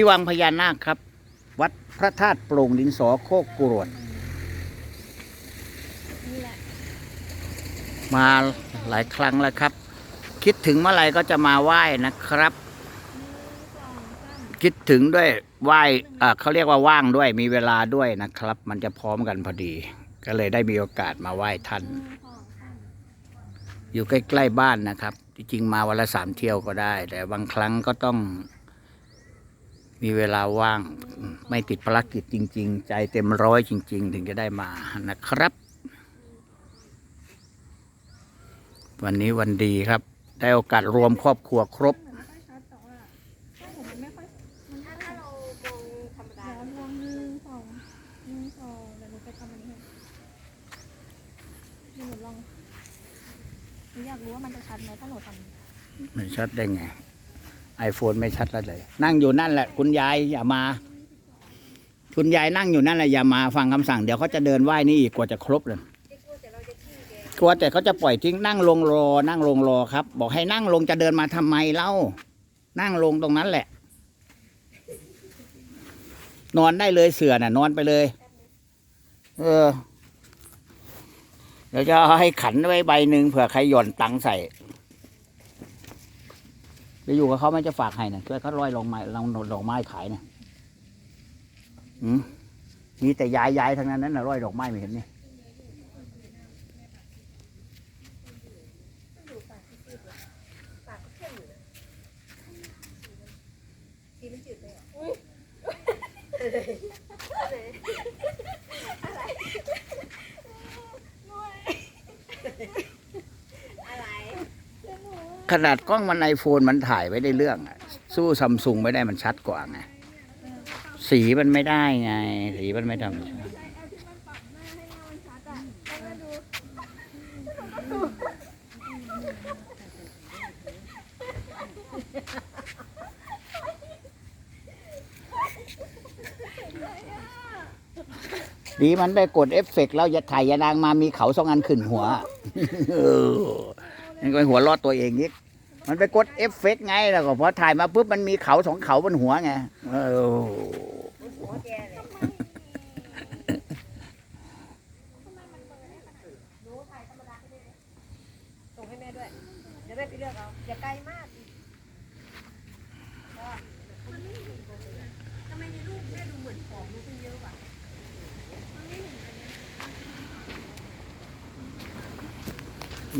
ที่วังพญานาคครับ วัดพระธาตุโปร่งดินสอโคกกรวดมาหลายครั้งแล้วครับ คิดถึงเมื่อไรก็จะมาไหว้นะครับ คิดถึงด้วยไหว้เขาเรียกว่าว่างด้วยมีเวลาด้วยนะครับ มันจะพร้อมกันพอดี ก็เลยได้มีโอกาสมาไหว้ท่านองสามอยู่ใกล้ๆบ้านนะครับ จริงๆมาวันละสามเที่ยวก็ได้ แต่บางครั้งก็ต้อง มีเวลาว่างไม่ติดภารกิจจริง ๆ ใจเต็มร้อยจริง ๆ ถึงจะได้มานะครับ วันนี้วันดีครับ ได้โอกาสรวมครอบครัวครบเหมือนไม่ค่อยชัดแต่ว่าถ้าผมมันไม่ค่อยมันถ้าถ้าเรามองธรรมดาแล้วลองหนึ่งสองหนึ่งสองเดี๋ยวหนูไปทำอันนี้ให้เดี๋ยวหนูลองหนูอยากรู้ว่ามันจะชัดไหมถ้าหนูทำไม่ชัดได้ไง ไอโฟนไม่ชัดแล้วเลย นั่งอยู่นั่นแหละ คุณยายอย่ามา คุณยายนั่งอยู่นั่นแหละอย่ามาฟังคำสั่ง เดี๋ยวเขาจะเดินไหว้นี่อีกกว่าจะครบเลยกลัวแต่เขาจะปล่อยทิ้งนั่งลงรอ นั่งลงรอครับ บอกให้นั่งลงจะเดินมาทำไมเล่า นั่งลงตรงนั้นแหละ นอนได้เลยเสือน่ะ นอนไปเลย เออเดี๋ยวจะให้ขันไว้ใบหนึ่งเผื่อใครหย่อนตังค์ใส่ ไปอยู่กับเขาไม่จะฝากให้นะช่วยเขาร้อยลงไม้ลงดอกไม้ขายนะอืมมีแต่ยายยายทางนั้นนั่นนะร้อยดอกไม้ไม่เห็นนี่เข้มอยู่นะสีมันจืดไปเหรอ อะไร ขนาดกล้องมันไอโฟนมันถ่ายไว้ได้เรื่องอะสู้ซัมซุงไม่ได้มันชัดกว่าไงสีมันไม่ได้ไง สีมันไม่ทำดีมันได้กดเอฟเฟกต์แล้วจะถ่ายยานางมามีเขาสองอันขึ้นหัว มันก็หัวรอดตัวเองนิดมันไปกดเอฟเฟกต์ไงแล้วก็พอถ่ายมาปุ๊บมันมีเขาสองเขาบนหัวไงเออ หัวแกเลยส่งให้แม่ด้วย เดี๋ยวแม่ไปเลือกเอา อย่าไกลมากอีกทำไมในรูปแม่ดูเหมือนผอมดูขึ้นเยอะกว่า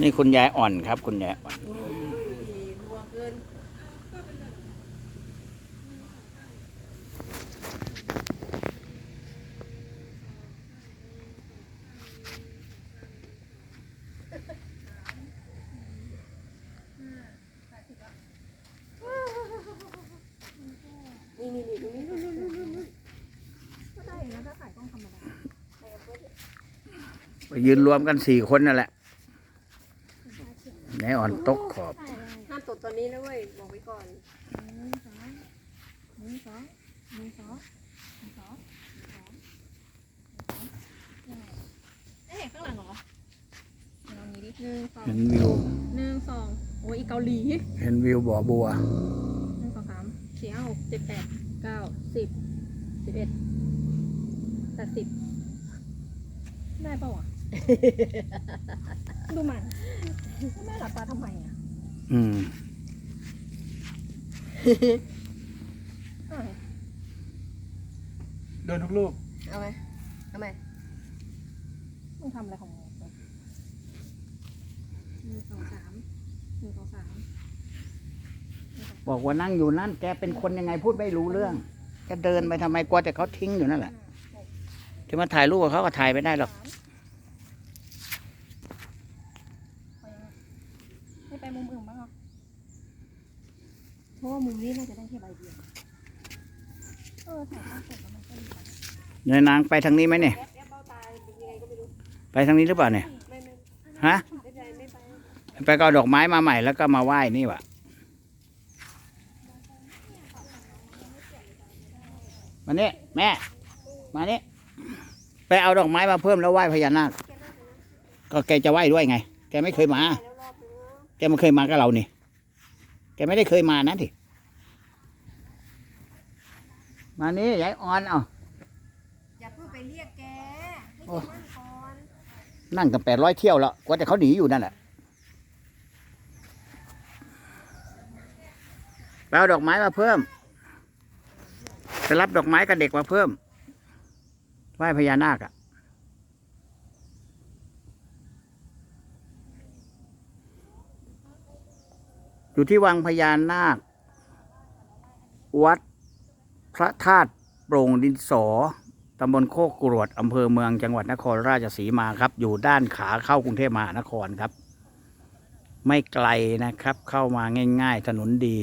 ี่คุณยายอ่อนครับ คุณยายอ่อนไปยืนรวมกันสี่คนนั่นแหละ ตกขอบถ่ายอะไรห้ามตดตอนนี้นะเว้ย บอกไว้ก่อนหนึ่งสองหนึ่งสองหนึ่งสองหนึ่งสองหนึ่งสองยังไงเอ๊ะข้างหลังเหรอลองนี้ดิหนึ่งสองเห็นวิว หนึ่งสองโอ้ยอีเกาหลีเห็นวิวบ่อบัว หนึ่งสองสามสี่ห้าหกเจ็ดแปดเก้าสิบสิบเอ็ดแปดสิบได้ปะวะ ดูมัน แม่หลับตาทำไมอะอืมอ้าวเดินทุกลูกเอาไหมเอาไหมมึงทำอะไรของมึงหนึ่งสองสามหนึ่งสองสามบอกว่านั่งอยู่นั่น แกเป็นคนยังไงพูดไม่รู้เรื่องแกเดินไปทำไมกลัวแต่เขาทิ้งอยู่นั่นแหละที่มาถ่ายรูปกับเขาก็ถ่ายไม่ได้หรอก ม่ไปมุมอื่นบ้างเหรอเพราะว่ามุมนี้น่าจะได้แค่ใบเดียว เออถ่ายภาพเสร็จแล้วมันก็ดีไปยายนางไปทางนี้ไหมเนี่ย แอปแอปเบ้าตาเป็นยังไงก็ไม่รู้ ไปทางนี้หรือเปล่าเนี่ย ไม่ไม่ฮะ ไม่ไปไม่ไปไปก็เอาดอกไม้มาใหม่แล้วก็มาไหว้นี่วะมานี่แม่ มานี่ไปเอาดอกไม้มาเพิ่มแล้วไหว้พญานาค ก็แกจะไหว้ด้วยไง แกไม่เคยมา แแกไม่เคยมากับเรานี่แกไม่ได้เคยมานะทีมานี่ยายออนเอาอย่าเพิ่งไปเรียกแกให้โอ้แกนั่งก่อนนั่งกันแปดร้อยเที่ยวแล้วกว่าแต่เขาหนีอยู่นั่นแหละไปเอาดอกไม้มาเพิ่มไปรับดอกไม้กับเด็กมาเพิ่มไหว้พญานาคอะ อยู่ที่วังพญานาค วัดพระธาตุโปร่งดินสอตำบลโคกกรวดอำเภอเมืองจังหวัดนครราชสีมาครับ อยู่ด้านขาเข้ากรุงเทพมหานครครับ ไม่ไกลนะครับ เข้ามาง่าย ๆ ถนนดี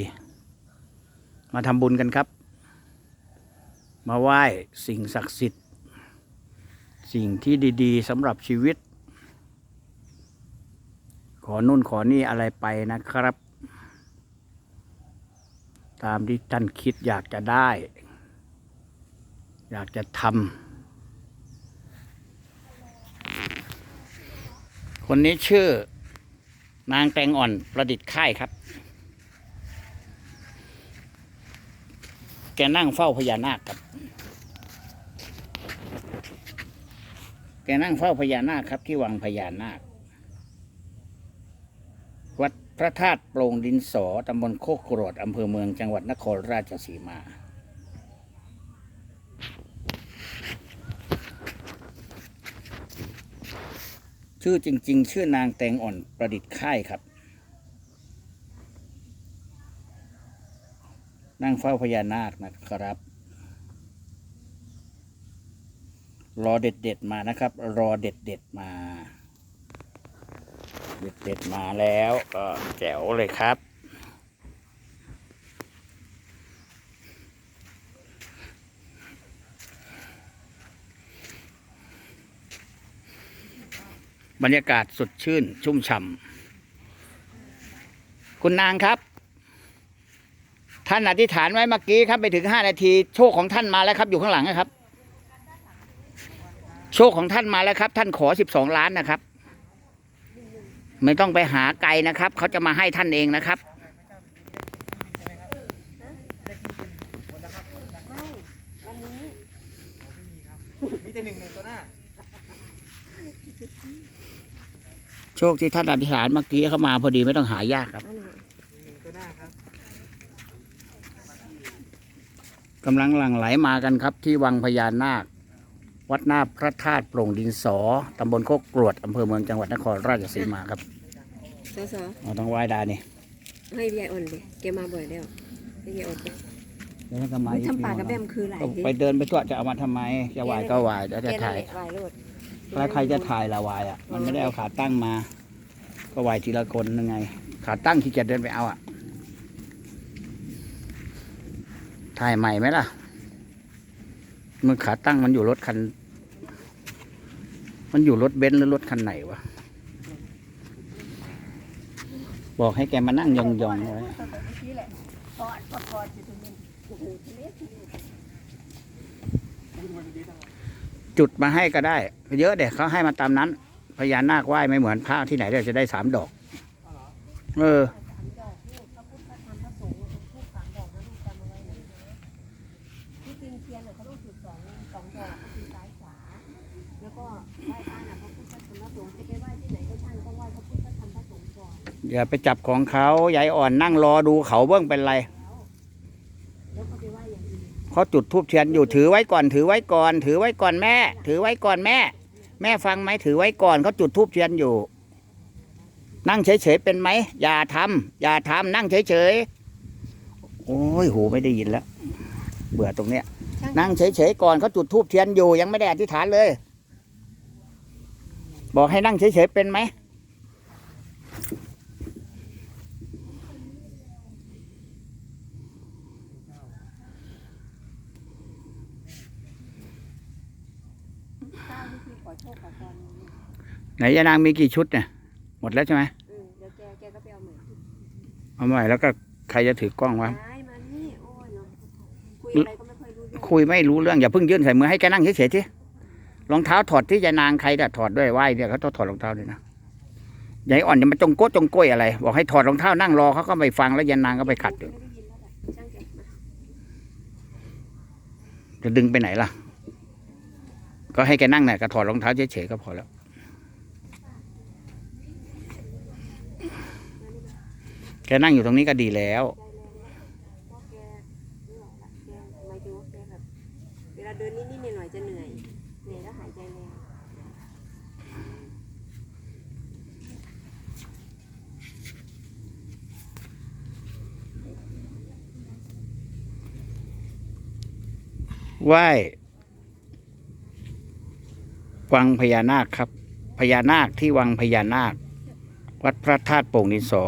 มาทำบุญกันครับ มาไหว้สิ่งศักดิ์สิทธิ์ สิ่งที่ดี ๆสำหรับชีวิต ขอนุ่นขอนี่อะไรไปนะครับ ตามที่ท่านคิดอยากจะได้ อยากจะทำคนนี้ชื่อนางแตงอ่อนประดิษฐ์ค่ายครับ แกนั่งเฝ้าพญานาคครับ แกนั่งเฝ้าพญานาคครับที่วังพญานาค พระธาตุโปร่งดินสอตำบลโคกกรวดอำเภอเมืองจังหวัดนครราชสีมา ชื่อจริง ๆ ชื่อนางแตงอ่อนประดิษฐ์ค่ายครับ นั่งเฝ้าพญานาคนะครับ รอเด็ด ๆ มานะครับ รอเด็ด ๆ มา เด็ดมาแล้วก็แจ๋วเลยครับ บรรยากาศสดชื่นชุ่มฉ่ำคุณนางครับ ท่านอธิษฐานไว้เมื่อกี้ครับไปถึงห้านาที โชคของท่านมาแล้วครับ อยู่ข้างหลังนะครับ โชคของท่านมาแล้วครับ ท่านขอสิบสองล้านนะครับ ไม่ต้องไปหาไกลนะครับ เขาจะมาให้ท่านเองนะครับ มีแต่หนึ่งหนึ่งตัวหน้าโชคที่ท่านอธิษฐานเมื่อกี้เข้ามาพอดีไม่ต้องหายากครับหนึ่งตัวหน้าครับกำลังหลั่งไหลมากันครับ ที่วังพญานาค วัดหน้าพระธาตุโปร่งดินสอตำบลโคกกรวดอำเภอเมืองจังหวัดนครราชสีมาครับสอสอเราต้องไหว้ดานี่ให้ยายอ่อนเลยแกมาบ่อยแล้วให้ยายอ่อนไปแล้วท่านก็มาอุ๊ยอีกทำปากกับแบมคือหลายก็ทีไปเดินไปทั่วจะเอามาทำไม จะไหวก็ไหวจะจะแกนั่นถ่ายแหละวายโลดแล้วใครจะถ่ายละไหวอะ มันไม่ได้เอาขาตั้งมา ก็ไหวทีละคนยังไง ขาตั้งขี้เกียจเดินไปเอาอะถ่ายใหม่ไหมล่ะ มือขาตั้งมันอยู่รถคัน มันอยู่รถเบนซ์หรือรถคันไหนวะ บอกให้แกมานั่งยองๆไว้จุดมาให้ก็ได้ เยอะเด็กเขาให้มาตามนั้น พญานาคไหว้ไม่เหมือนพระที่ไหนเดี๋ยวจะได้สามดอก เออ ที่จริงเทียนน่ะเขาต้องจุดสองสองดอกก็คือซ้ายขวา แล้วก็ไหว้พระน่ะพระพุทธธรรมพระสงฆ์จะไปไหว้ที่ไหนก็ช่างต้องไหว้พระพุทธธรรมพระสงฆ์ก่ อย่าไปจับของเขายายอ่อนนั่งรอดูเขาเบื้องเป็นไรเขาจุดทูบเทียนอยู่ถือไว้ก่อน ถือไว้ก่อน ถือไว้ก่อนแม่ ถือไว้ก่อนแม่ แม่ฟังไหมถือไว้ก่อนเขาจุดทูบเทียนอยู่ นั่งเฉยๆเป็นไหมอย่าทำอย่าทำนั่งเฉยๆโอ้ยหูไม่ได้ยินแล้ว เบื่อตรงเนี้ย นั่งเฉยๆก่อนเขาจุดทูบเทียนอยู่ ยังไม่ได้อธิษฐานเลย บอกให้นั่งเฉยๆเป็นไหม เก้านี่คือ ขอพรไหนยานางมีกี่ชุดเนี่ยหมดแล้วใช่ไหมอืมเดี๋ยวแกแกก็ไปเอาใหม่เอาใหม่แล้วก็ใครจะถือกล้องวะย้มานี่โอ้ยเนาะคุยอะไรก็ไม่ค่อยรู้เรื่องคุยไม่รู้เรื่องอย่าเพิ่งยื่นใส่มือให้แกนั่งเฉยๆทีรองเท้าถอดที่ยายนางใครจะถอดด้วยไหวเนี่ยเขาต้องถอดรองเท้าด้วยนะยายอ่อนจะมาจงโก้จงก้ยอะไร บอกให้ถอดรองเท้านั่งรอเขาก็ไม่ฟังแล้วยายนางก็ไปขัดอยู่จะดึงไปไหนล่ะ ก็ให้แกนั่งเนี่ยก็ถอดรองเท้าเฉยๆก็พอแล้วแกนั่งอยู่ตรงนี้ก็ดีแล้วเพราะแกไหรอกละแกหมายถึงว่าแกแบบเวลาเดินนิดๆหน่อยๆจะเหนื่อยเหนื่อยแล้วหายใจแรงไหว้ วังพญานาคครับ พญานาคที่วังพญานาค วัดพระธาตุโป่งดินสอ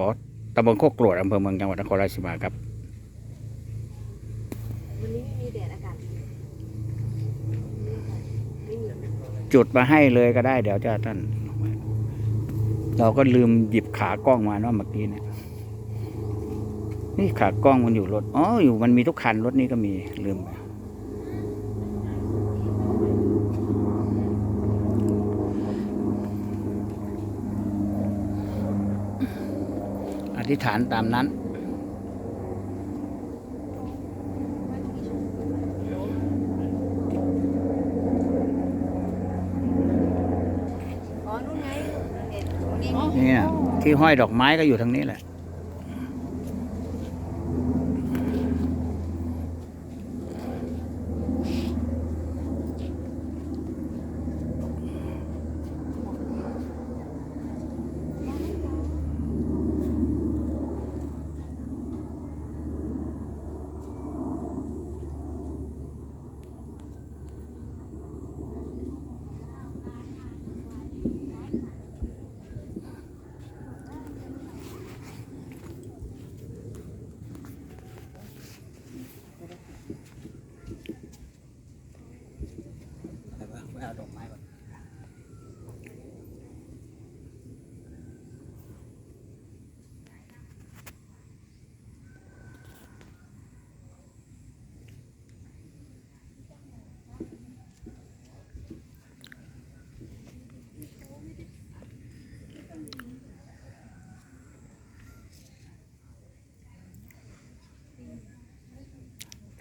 ตำบลโคกกรวดอำเภอเมืองจังหวัดนครราชสีมาครับวันนี้ไม่มีแดดอากาศดีไม่มีจุดมาให้เลยก็ได้เดี๋ยวจะท่าน เราก็ลืมหยิบขากล้องมาเนาะเมื่อกี้เนี่ยนี่ขากล้องมันอยู่รถอ๋ออยู่มันมีทุกคันรถนี้ก็มีลืมไป ธิษฐานตามนั้นอ๋อนู่นไงเห็นตรงนี้เนี่ยที่ห้อยดอกไม้ก็อยู่ทางนี้แหละ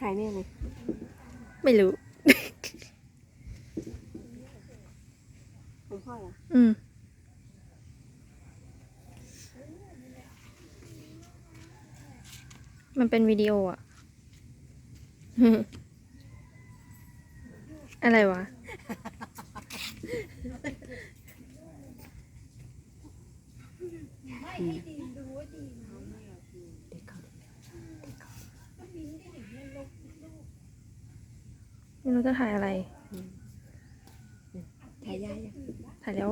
ายแม่เลย ไม่รู้ ของพ่อเหรอ อืม มันเป็นวิดีโออะอะไรวะไม่ รู้จะถ่ายอะไร ถ่ายยายถ่ายแล้ว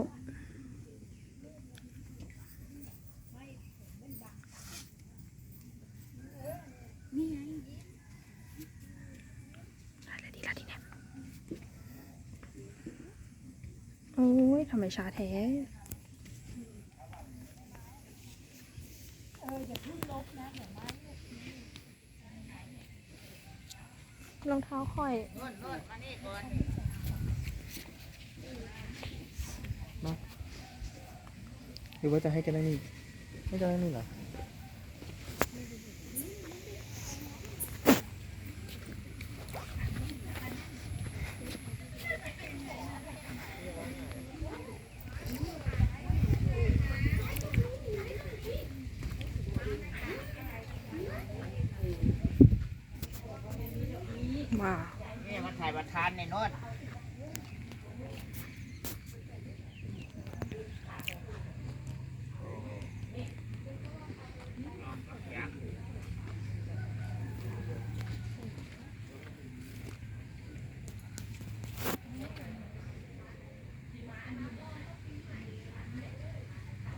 ถ่ายเลยดีละทีเนี้ยโอ้ยทำไมช้าแท้ รองเท้าค่อยหรือว่าจะให้กันนั่งนี่ให้กันนั่งนี่เหรอ ว้าว นี่มาถ่ายประธานในโนน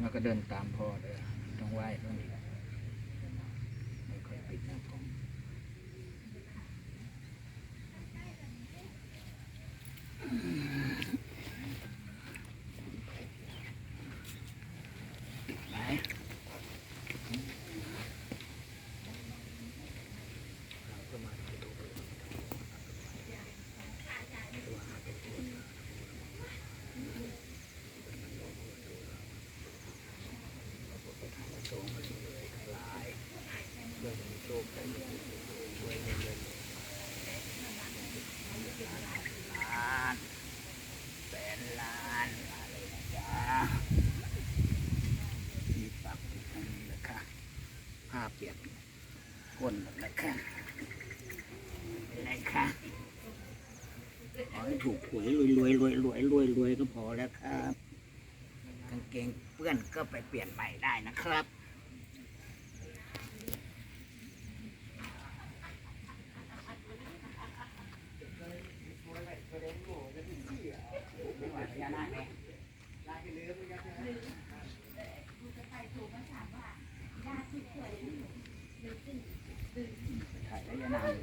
แล้ว ก็เดินตามพ่อเลยต้องไหว้ต้องไม่ค่อยปิดหนะผม โชค นหมดแล้วค่ะอะไรค่ะขอให้ ถูกหวยรวยรวยรวยรวยรวยรวยก็พอแล้วครับกางเกงเปื้อนก็ไปเปลี่ยนใหม่ได้นะครับถ่ายได้ยังนาน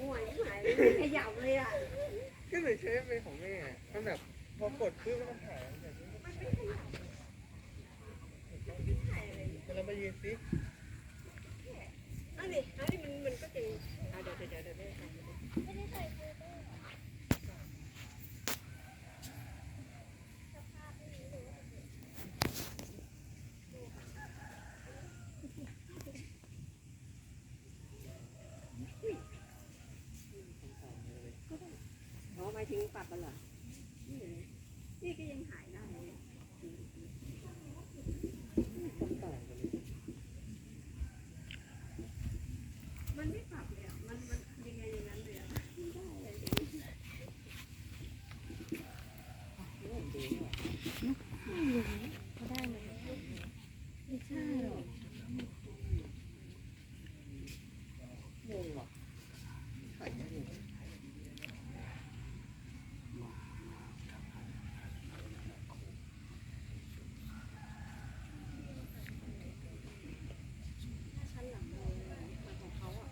มั่วยิ่งหายเลย ขยับเลยอะก็เลยใช้เป็นของแม่มันแบบพอกดปึ๊บแล้วมันถ่ายมันแบบเราไปยืนสิอันนี้อันนี้มันมันก็จะอะเดี๋ยวเดี๋ยวเดี๋ยวเดี๋ยวแม่ได้ใส่ อหมายถึงปรับมันเหรอนี่นี่ก็ยังหายได้เลยมันไม่ปรับเลยอะมันมันยังไงอย่างนั้นเลยอะไม่ได้เลยชั้นหลังเลยมันของเขาอะ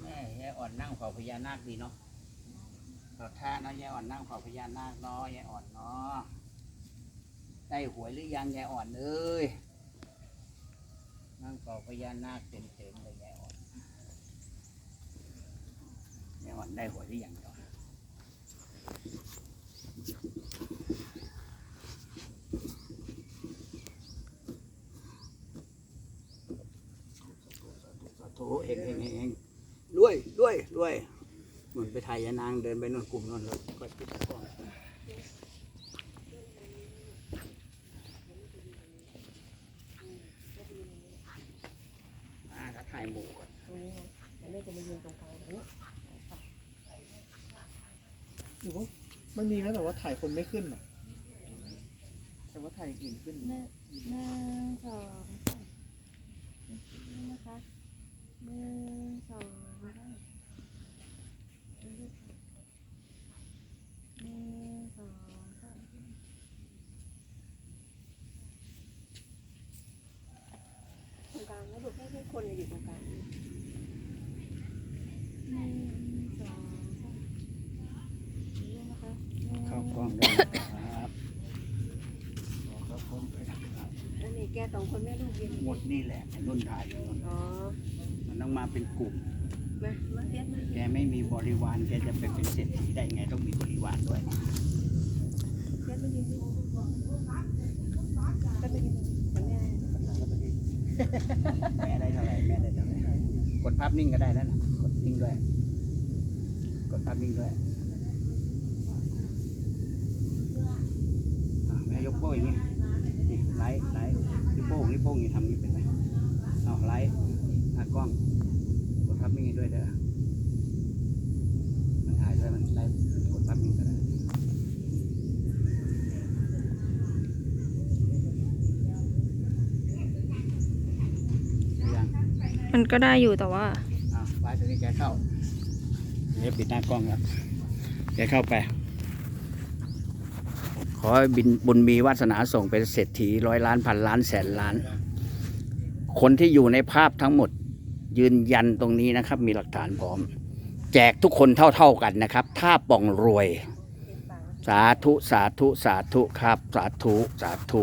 แม่ยาย อ่อนนั่งเฝ้าพญานาคดีเนาะเราท่าเนาะยายอ่อนนั่งเฝ้าพญานาคเนาะยายอ่อนเนาะได้หวยหรือยังยายอ่อนเอ้ยนั่งเฝ้าพญานาคเต็มๆเลยยายอ่อนยายอ่อนได้หวยหรือยังก่อนสาธุเองเองเอง รวยรวยรวยเหมือนไปถ่ายยานางเดินไปนู่นกลุ่มนู่นแล้วก็ปิดกล้องอ่าถ้าถ่ายหมู่ก่อนตรงนี้นะแต่แม่จะมายืนตรงกลางตรงนี้หรือว่ามันมีนะแต่ว่าถ่ายคนไม่ขึ้นอะแต่ว่าถ่ายอย่างอื่นขึ้นหนึ่งหนึ่งสองสามนี่นะคะหนึ่งสองสามหนึ่งสองสาม ตรงกลางแล้วดูให้ให้ คนอยู่ตรงกลางหนึ่งสองสามนี่นะคะหนึ่งเข้ากล้องได้นะครับขอเข้ากล้องไปนะครับอันนี้แกสองคนแม่ลูกยืนหมดนี่แหละไอ้นุ่นถ่ายอยู่นู่นอ๋อ มันต้องมาเป็นกลุ่ม มา มาเทียบมาแกไม่มีบริวารแกจะไปเป็นเศรษฐีได้ไงต้องมีบริวารด้วยเทียบมายืนดิก็ไปยืนแต่แม่ แม่ได้เท่าไหร่แม่ได้เท่าไหร่กดภาพนิ่งก็ได้แล้วนะกดนิ่งด้วย กดภาพนิ่งด้วยอะแม่ยกโป้งอย่างนี้นี่ไลท์ไลท์นิ้วโป้งนิ้วโป้งนี่ทำนี้เป็นไรเอาไลท์หน้ากล้องกดภาพนิ่งด้วยเด้อมันถ่ายด้วยมันไลท์กดภาพนิ่งก็ได้ยัง มันก็ได้อยู่แต่ว่า อะไปตัวนี้แกเข้าดี๋ยวปิดหน้ากล้องแล้วเดี๋ยวเข้าไป ขอให้บินบุญมีวาสนาส่งเป็นเศรษฐีร้อยล้านพันล้านแสนล้าน คนที่อยู่ในภาพทั้งหมด ยืนยันตรงนี้นะครับ มีหลักฐานพร้อม แจกทุกคนเท่า ๆกันนะครับ ถ้าป่องรวย สาธุสาธุสาธุครับ สาธุสาธุ